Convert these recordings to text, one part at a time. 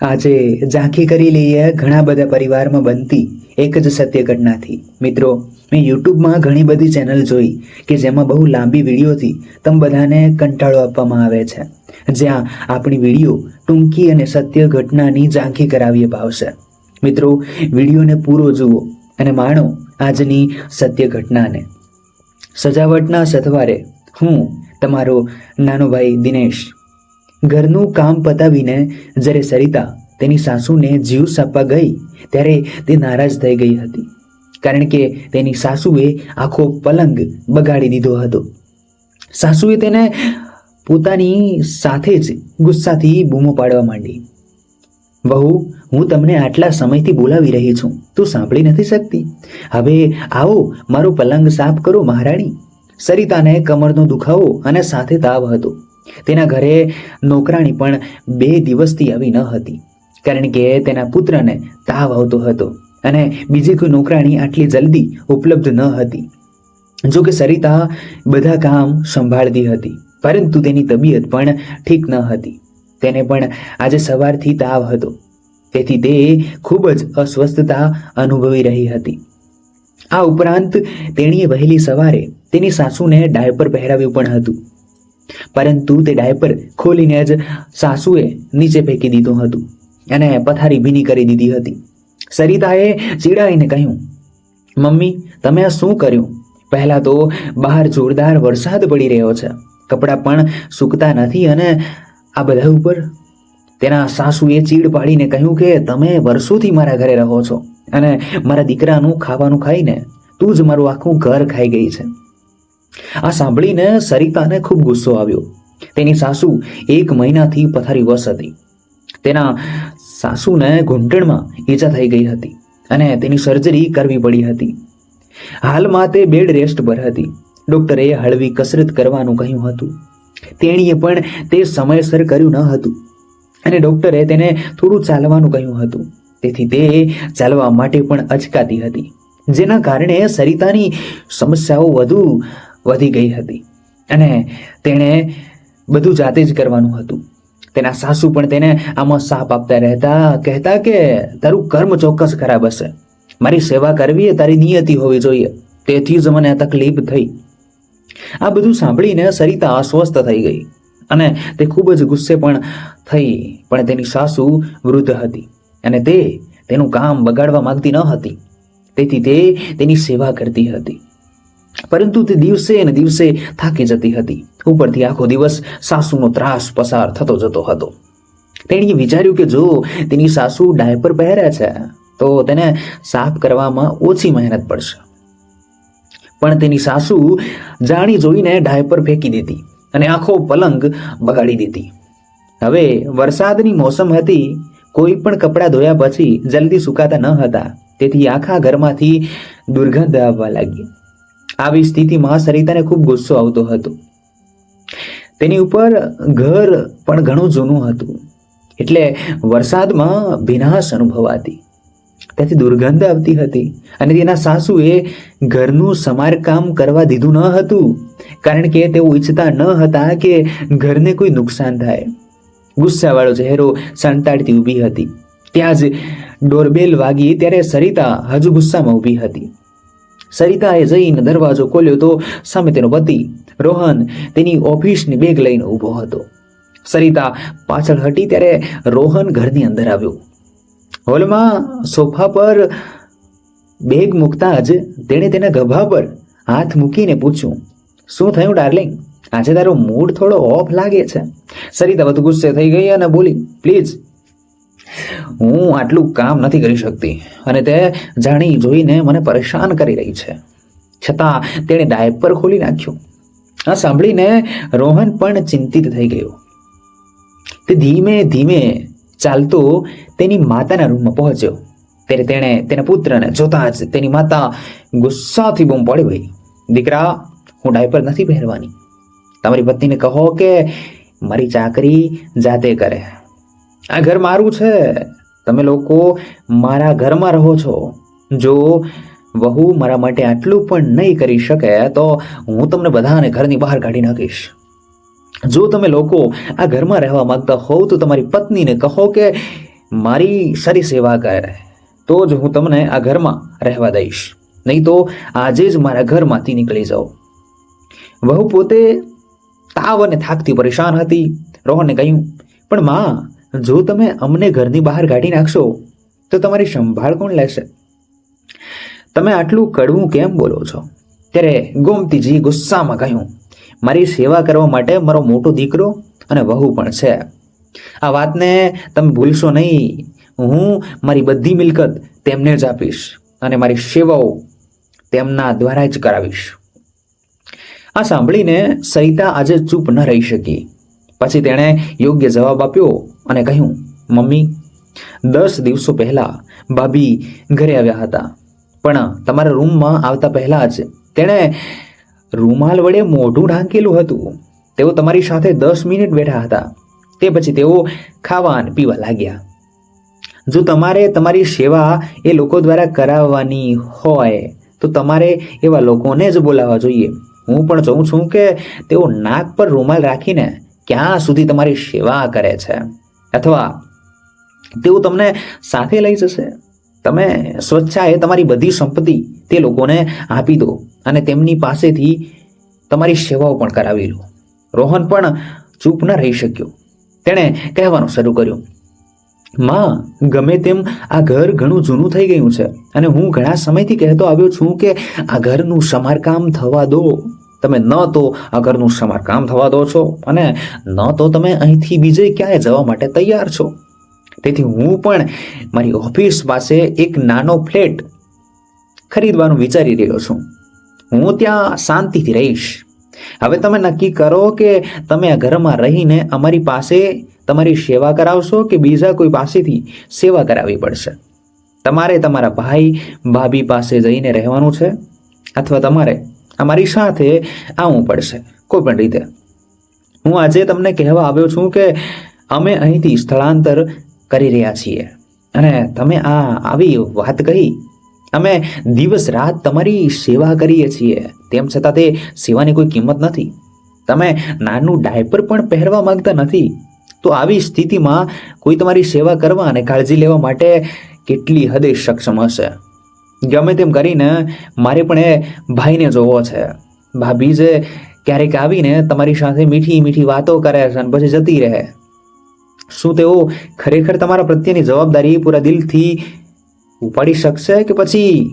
આજે ઝાંખી કરી લઈએ ઘણા બધા પરિવારમાં બનતી એક જ સત્ય ઘટનાથી. મિત્રો, મેં યુટ્યુબમાં ઘણી બધી ચેનલ જોઈ કે જેમાં બહુ લાંબી વિડીયોથી તમ બધાને કંટાળો આપવામાં આવે છે. જ્યાં આપણી વીડિયો ટૂંકી અને સત્ય ઘટનાની ઝાંખી કરાવીએ ભાવશે મિત્રો, વિડીયોને પૂરો જુઓ અને માણો આજની સત્ય ઘટનાને. સજાવટના સથવારે હું, તમારો નાનો ભાઈ દિનેશ ઘરનું કામ પતાવીને જ્યારે સરિતા તેની સાસુને જીવ સાપવા ગઈ, ત્યારે તે નારાજ થઈ ગઈ હતી. કારણ કે તેની સાસુએ આખો પલંગ બગાડી દીધો હતો. સાસુએ તેને પોતાની સાથે જ ગુસ્સાથી બૂમો પાડવા માંડી. વહુ, હું તમને આટલા સમયથી બોલાવી રહી છું. તું સાંભળી નથી શકતી. હવે આવો, મારો પલંગ સાફ કરો મહારાણી. સરિતાને કમરનો દુખાવો અને સાથે તાવ હતો. તેના ઘરે નોકરાણી પણ બે દિવસથી આવી ન હતી, કારણ કે તેના પુત્રને તાવ આવતો હતો અને બીજી કોઈ નોકરાણી આટલી જલ્દી ઉપલબ્ધ ન હતી. જો કે સરિતા બધા કામ સંભાળતી હતી, પરંતુ તેની તબિયત પણ ઠીક ન હતી. તેને પણ આજે સવારથી તાવ હતો, તેથી તે ખૂબ જ અસ્વસ્થતા અનુભવી રહી હતી. આ ઉપરાંત તેણીએ વહેલી સવારે તેની સાસુને ડાયપર પહેરાવ્યું પણ હતું. પરંતુ તે ડાયપર ખોલીને જ સાસુએ નીચે ફેંકી દીધું હતું અને પથારી ભીની કરી દીધી હતી. સરિતાએ ચીડાઈને કહ્યું, મમ્મી, તમે આ શું કર્યું? પહેલા તો બહાર જોરદાર વરસાદ પડી રહ્યો છે. કપડાં પણ સૂકતા નથી અને આ બધા ઉપર? તેના સાસુએ ચીડ પાડીને કહ્યું કે, તમે વર્ષોથી મારા ઘરે રહો છો અને મારા દીકરાનું ખાવાનું ખાઈને તું જ મારું આખું ઘર ખાઈ ગઈ છે. આ સાંભળીને સરિતાને ખૂબ ગુસ્સો આવ્યો. તેની સાસુ એક મહિનાથી પથારીવશ હતી. તેના સાસુને ઘૂંટણમાં ઈજા થઈ ગઈ હતી અને તેની સર્જરી કરવી પડી હતી. હાલમાં તે બેડ રેસ્ટ પર હતી. ડોક્ટરે હળવી કસરત કરવાનું કહ્યું હતું. તેણીએ પણ તે સમયસર કર્યું ન હતું. અને ડોક્ટરે તેને થોડું ચાલવાનું કહ્યું હતું. તેથી તે ચાલવા માટે પણ અચકાતી હતી. જેના કારણે સરિતાની સમસ્યાઓ વધુ વધી ગઈ હતી. અને તેણે બધું જાતે જ કરવાનું હતું. તેના સાસુ પણ તેને આમાં સાપ આપતા રહેતા કહેતા કે, તારું કર્મ ચોક્કસ ખરાબ હશે. મારી સેવા કરવી એ તારી નિયતિ હોવી જોઈએ. તેથી જ મને તકલીફ થઈ. આ બધું સાંભળીને સરિતા અસ્વસ્થ થઈ ગઈ. અને તે ખૂબ જ ગુસ્સે પણ થઈ, પણ તેની સાસુ વૃદ્ધ હતી. અને તે તેનું કામ બગાડવા માંગતી ન હતી. તેથી તે તેની સેવા કરતી હતી. પરંતુ તે દિવસે અને દિવસે થાકી જતી હતી. ઉપરથી આખો દિવસ સાસુનો ત્રાસ પસાર થતો જતો હતો. તેણીએ વિચાર્યું કે જો તેની સાસુ ડાયપર પહેરે છે, તો તેને સાફ કરવામાં ઓછી મહેનત પડશે. પણ તેની સાસુ જાણી જોઈને ડાયપર ફેંકી દીધી અને આખો પલંગ બગાડી દીધી હવે વરસાદની મોસમ હતી, કોઈ પણ કપડાં ધોયા પછી જલ્દી સુકાતા ન હતા. તેથી આખા ઘરમાંથી દુર્ગંધ આવવા લાગી. આવી સ્થિતિમાં સરિતાને ખૂબ ગુસ્સો આવતો હતો. તેની ઉપર ઘર પણ ઘણું જૂનું હતું. એટલે વરસાદમાં ભીનાશ અનુભવાતી. તેથી દુર્ગંધ આવતી હતી અને તેના સાસુએ ઘરનું સમારકામ કરવા દીધું ન હતું, કારણ કે તેઓ ઈચ્છતા ન હતા કે ઘરને કોઈ નુકસાન થાય. ગુસ્સાવાળો ચહેરો સંતાડતી ઊભી હતી. ત્યાં જ ડોરબેલ વાગી ત્યારે સરિતા હજુ ગુસ્સામાં ઊભી હતી. સરિતાએ જઈને દરવાજો ખોલ્યો તો સામે તેનો પતિ, રોહન, તેની ઓફિસની બેગ લઈને ઊભો હતો. સરિતા પાછળ હટી ત્યારે રોહન ઘરની અંદર આવ્યો. હોલમાં સોફા પર બેગ મૂકતા જ તેણે તેના ગભા પર હાથ મૂકીને પૂછ્યું, શું થયું, ડાર્લિંગ? આજે તારો મૂડ થોડો ઓફ લાગે છે. સરિતા વધુ ગુસ્સે થઈ ગઈ અને બોલી, પ્લીઝ હું આટલું કામ નથી કરી શકતી. અને તે જાણી જોઈને મને પરેશાન કરી રહી છે. છતાં તેણે ડાયપર ખોલી નાખ્યું. આ સાંભળીને રોહન પણ ચિંતિત થઈ ગયો. તે ધીમે ધીમે ચાલતો તેની માતાના રૂમમાં પહોંચ્યો. ત્યારે તેણે તેના પુત્રને જોતા જ તેની માતા ગુસ્સાથી બૂમ પડી ગઈ. દીકરા, હું ડાયપર નથી પહેરવાની. તમારી પત્નીને કહો કે મારી ચાકરી જાતે કરે. આ ઘર મારું છે. તમે લોકો મારા ઘરમાં રહો છો. જો વહુ મારા માટે આટલું પણ નહીં કરી શકે, તો હું તમને બધાને ઘરની બહાર કાઢી નાખીશ. જો તમે લોકો આ ઘરમાં રહેવા માંગતા હોવ, તો તમારી પત્નીને કહો કે મારી સારી સેવા કરે. તો જ હું તમને આ ઘરમાં રહેવા દઈશ. નહીં તો આજે જ મારા ઘરમાંથી નીકળી જાઓ. વહુ પોતે તાવ અને થાકથી પરેશાન હતી. રોહનને કહ્યું, પણ માં જો તમે અમને ઘરની બહાર કાઢી નાખશો, તો તમારી સંભાળ કોણ લેશે? તમે આટલું કડવું કેમ બોલો છો? ત્યારે ગોમતીજી ગુસ્સામાં કહ્યું, મારી સેવા કરવા માટે મારો મોટો દીકરો અને વહુ પણ છે. આ વાતને તમે ભૂલશો નહીં. હું મારી બધી મિલકત તેમને જ આપીશ અને મારી સેવાઓ તેમના દ્વારા જ કરાવીશ. આ સાંભળીને સરિતા આજે ચૂપ ન રહી શકી. પછી તેણે યોગ્ય જવાબ આપ્યો અને કહ્યું, મમ્મી, દસ દિવસો પહેલા ભાભી ઘરે આવ્યા હતા. પણ તમારા રૂમમાં આવતા પહેલા જ તેણે રૂમાલ વડે મોઢું ઢાંકેલું હતું. તેઓ તમારી સાથે દસ મિનિટ બેઠા હતા. તે પછી તેઓ ખાવા અને પીવા લાગ્યા. જો તમારે તમારી સેવા એ લોકો દ્વારા કરાવવાની હોય, તો તમારે એવા લોકોને જ બોલાવવા જોઈએ. હું પણ જોઉં છું કે તેઓ નાક પર રૂમાલ રાખીને ક્યાં સુધી તમારી સેવા કરે છે? અથવા તેઓ તમને સાથે લઈ જશે? તમે સ્વચ્છાએ તમારી બધી સંપત્તિ તે લોકોને આપી દો અને તેમની પાસેથી તમારી સેવાઓ પણ કરાવી લો. રોહન પણ ચૂપ ન રહી શક્યો. તેણે કહેવાનું શરૂ કર્યું, માં, ગમે તેમ આ ઘર ઘણું જૂનું થઈ ગયું છે અને હું ઘણા સમયથી કહેતો આવ્યો છું કે આ ઘરનું સમારકામ થવા દો. તમે ન તો આ ઘરનું સમારકામ થવા દો છો અને ન તો તમે અહીંથી બીજે ક્યાંય જવા માટે તૈયાર છો. તેથી હું પણ મારી ઓફિસ પાસે એક નાનો ફ્લેટ ખરીદવાનું વિચારી રહ્યો છું. હું ત્યાં શાંતિથી રહીશ. હવે તમે નક્કી કરો કે તમે આ ઘરમાં રહીને અમારી પાસે તમારી સેવા કરાવશો કે બીજા કોઈ પાસેથી સેવા કરાવવી પડશે? તમારે તમારા ભાઈ, ભાભી પાસે જઈને રહેવાનું છે? અથવા તમારે અમારી સાથે આવવું પડશે. કોઈ પણ રીતે. હું આજે તમને કહેવા આવ્યો છું કે અમે અહીંથી સ્થળાંતર કરી રહ્યા છીએ. અને તમે આ આવી વાત કહી અમે દિવસ રાત તમારી સેવા કરીએ છીએ. તેમ છતાં તે સેવાની કોઈ કિંમત નથી. તમે નાનું ડાયપર પણ પહેરવા માંગતા નથી. તો આવી સ્થિતિમાં કોઈ તમારી સેવા કરવા અને કાળજી લેવા માટે કેટલી હદે સક્ષમ હશે? ગમે તેમ કરીને મારે પણ એ ભાઈને જોવો છે. ભાભી જે ક્યારેક આવીને તમારી સાથે મીઠી મીઠી વાતો કરે છે અને પછી જતી રહે. શું તેઓ ખરેખર તમારા પ્રત્યેની જવાબદારી પૂરા દિલથી ઉપાડી શકશે કે પછી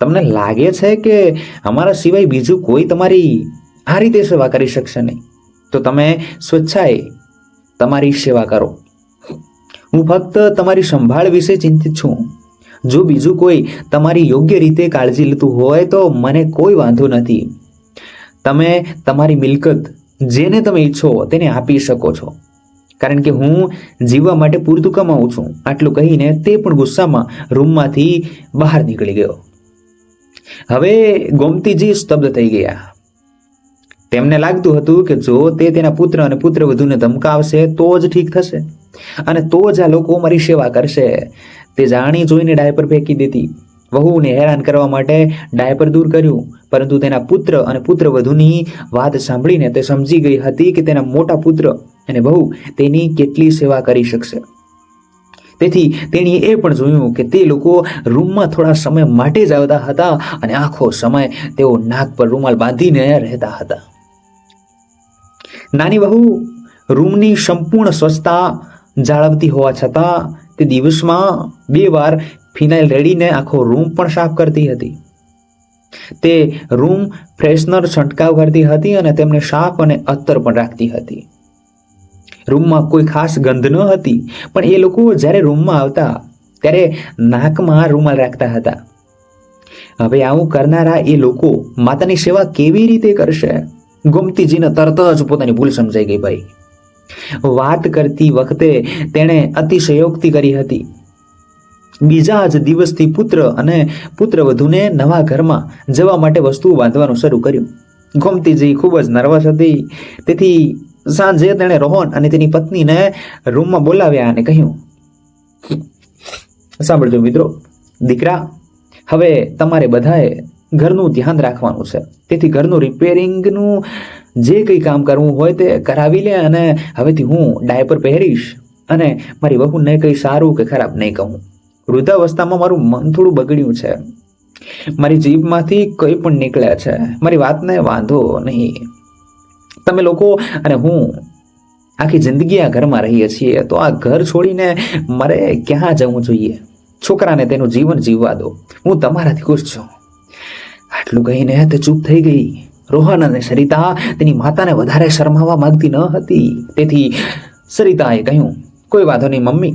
તમને લાગે છે કે અમારા સિવાય બીજું કોઈ તમારી આ રીતે સેવા કરી શકશે નહીં? તો તમે સ્વેચ્છાએ તમારી સેવા કરો. હું ફક્ત તમારી સંભાળ વિશે ચિંતિત છું. જો બીજું કોઈ તમારી યોગ્ય રીતે કાળજી લેતું હોય તો મને કોઈ વાંધો નથી. તમે તમારી મિલકત જેને તમે ઈચ્છો તેને આપી શકો છો. કારણ કે હું જીવવા માટે પૂરતું કમાઉં છું. આટલું કહીને તે પણ ગુસ્સામાં રૂમમાંથી બહાર નીકળી ગયો. હવે ગોમતીજી સ્તબ્ધ થઈ ગયા. તેમને લાગતું હતું કે જો તે તેના પુત્ર અને પુત્ર વધુને ધમકાવશે તો જ ઠીક થશે. અને તો જ આ લોકો મારી સેવા કરશે. તે જાણી જોઈને ડાયપર ફેંકી દેતી. વહુને હેરાન કરવા માટે ડાયપર દૂર કર્યું, પરંતુ તેના પુત્ર અને પુત્ર વધુની વાત સાંભળીને તે સમજી ગઈ હતી કે તેના મોટા પુત્ર અને વહુ તેની કેટલી સેવા કરી શકશે. તેથી તેણીએ એ પણ જોયું કે તે લોકો રૂમમાં થોડા સમય માટે જ આવતા હતા અને આખો સમય તેઓ નાક પર રૂમાલ બાંધીને રહેતા હતા. નાની વહુ રૂમની સંપૂર્ણ સ્વચ્છતા જાળવતી હોવા છતાં તે દિવસમાં બે વાર ફિનાઇલ રેડીને આખો રૂમ પણ સાફ કરતી હતી. તે રૂમ ફ્રેશનર છંટકાવ કરતી હતી અને તેમને સાફ અને અત્તર પણ રાખતી હતી. રૂમમાં કોઈ ખાસ ગંધ ન હતી, પણ એ લોકો જ્યારે રૂમમાં આવતા ત્યારે નાકમાં રૂમાલ રાખતા હતા. હવે આવું કરનારા એ લોકો માતાની સેવા કેવી રીતે કરશે? ગોમતીજીને તરત જ પોતાની ભૂલ સમજાઈ ગઈ ભાઈ. વાત કરતી વખતે તેણે અતિશયોક્તિ કરી હતી. બીજા જ દિવસથી પુત્ર અને પુત્ર વધુને નવા ઘરમાં જવા માટે વસ્તુઓ બાંધવાનું શરૂ કર્યું. ગોમતીજી ખૂબ જ નર્વસ હતી. તેથી સાંજે તેણે રોહન અને તેની પત્નીને રૂમમાં બોલાવ્યા અને કહ્યું, સાંભળજો મિત્રો, દીકરા, હવે તમારે બધાએ ઘરનું ધ્યાન રાખવાનું છે. તેથી ઘરનું રિપેરિંગનું જે કંઈ કામ કરવું હોય તે કરાવી લે અને હવેથી હું ડાયપર પહેરીશ અને મારી વહુને કંઈ સારું કે ખરાબ નહીં કહું. વૃદ્ધાવસ્થામાં મારું મન થોડું બગડ્યું છે. મારી જીભમાંથી કંઈ પણ નીકળે છે. મારી વાતને વાંધો નહીં. તમે લોકો અને હું આખી જિંદગી આ ઘરમાં રહીએ છીએ, તો આ ઘર છોડીને મારે ક્યાં જવું જોઈએ? છોકરાને તેનું જીવન જીવવા દો. હું તમારાથી ખુશ છું. આટલું કહીને તે ચૂપ થઈ ગઈ. રોહન અને સરિતા તેની માતાને વધારે શરમાવવા માંગતી ન હતી. તેથી સરિતાએ કહ્યું, કોઈ વાંધો નહીં મમ્મી,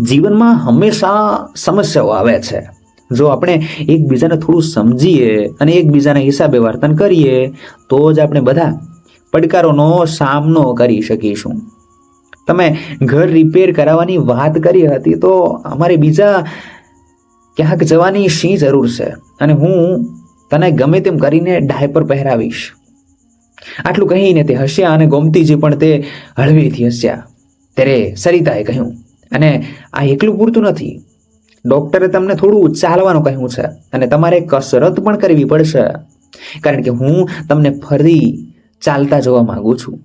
જીવનમાં હંમેશા સમસ્યાઓ આવે છે. જો આપણે એકબીજાને થોડું સમજીએ અને એકબીજાના હિસાબે વર્તન કરીએ, તો જ આપણે બધા પડકારોનો સામનો કરી શકીશું. તમે ઘર રિપેર કરાવવાની વાત કરી હતી તો અમારે બીજા ક્યાંક જવાની શી જરૂર છે? અને હું તને ગમે તેમ કરીને ડાયપર પહેરાવીશ. આટલું કહીને તે હસ્યા અને ગોમતીજી પણ તે હળવેથી હસ્યા. ત્યારે સરિતાએ કહ્યું, અને આ એકલું પૂરતું નથી. ડોક્ટરે તમને થોડું ચાલવાનું કહ્યું છે અને તમારે કસરત પણ કરવી પડશે. કારણ કે હું તમને ફરી ચાલતા જોવા માંગુ છું.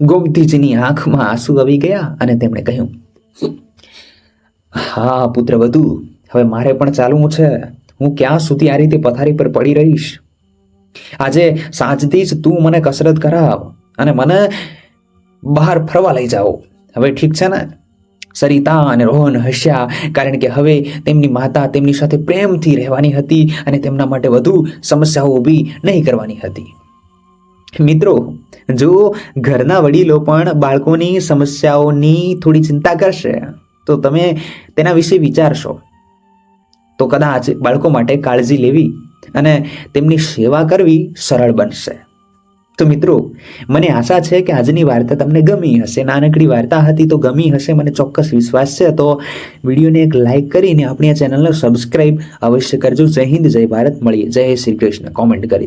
ગોમતીજીની આંખમાં આંસુ આવી ગયા અને તેમણે કહ્યું, હા પુત્ર વધુ હવે મારે પણ ચાલવું છે. હું ક્યાં સુધી આ રીતે પથારી પર પડી રહીશ? આજે સાંજથી જ તું મને કસરત કરાવ અને મને બહાર ફરવા લઈ જાઓ. હવે ઠીક છે ને? સરિતા અને રોહન હસ્યા, કારણ કે હવે તેમની માતા તેમની સાથે પ્રેમથી રહેવાની હતી અને તેમના માટે વધુ સમસ્યાઓ ઊભી નહીં કરવાની હતી. મિત્રો, જો ઘરના વડીલો પણ બાળકોની સમસ્યાઓની થોડી ચિંતા કરશે, તો તમે તેના વિશે વિચારશો. તો કદાચ બાળકો માટે કાળજી લેવી અને તેમની સેવા કરવી સરળ બનશે. તો મિત્રો, મને આશા છે કે આજની વાર્તા તમને ગમી હશે. નાનકડી વાર્તા હતી તો ગમી હશે. મને ચોક્કસ વિશ્વાસ છે. તો વિડીયોને એક લાઇક કરીને આપણી આ ચેનલને સબસ્ક્રાઈબ અવશ્ય કરજો. જય હિન્દ, જય ભારત. મળીએ. જય શ્રી કૃષ્ણ. કોમેન્ટ કરી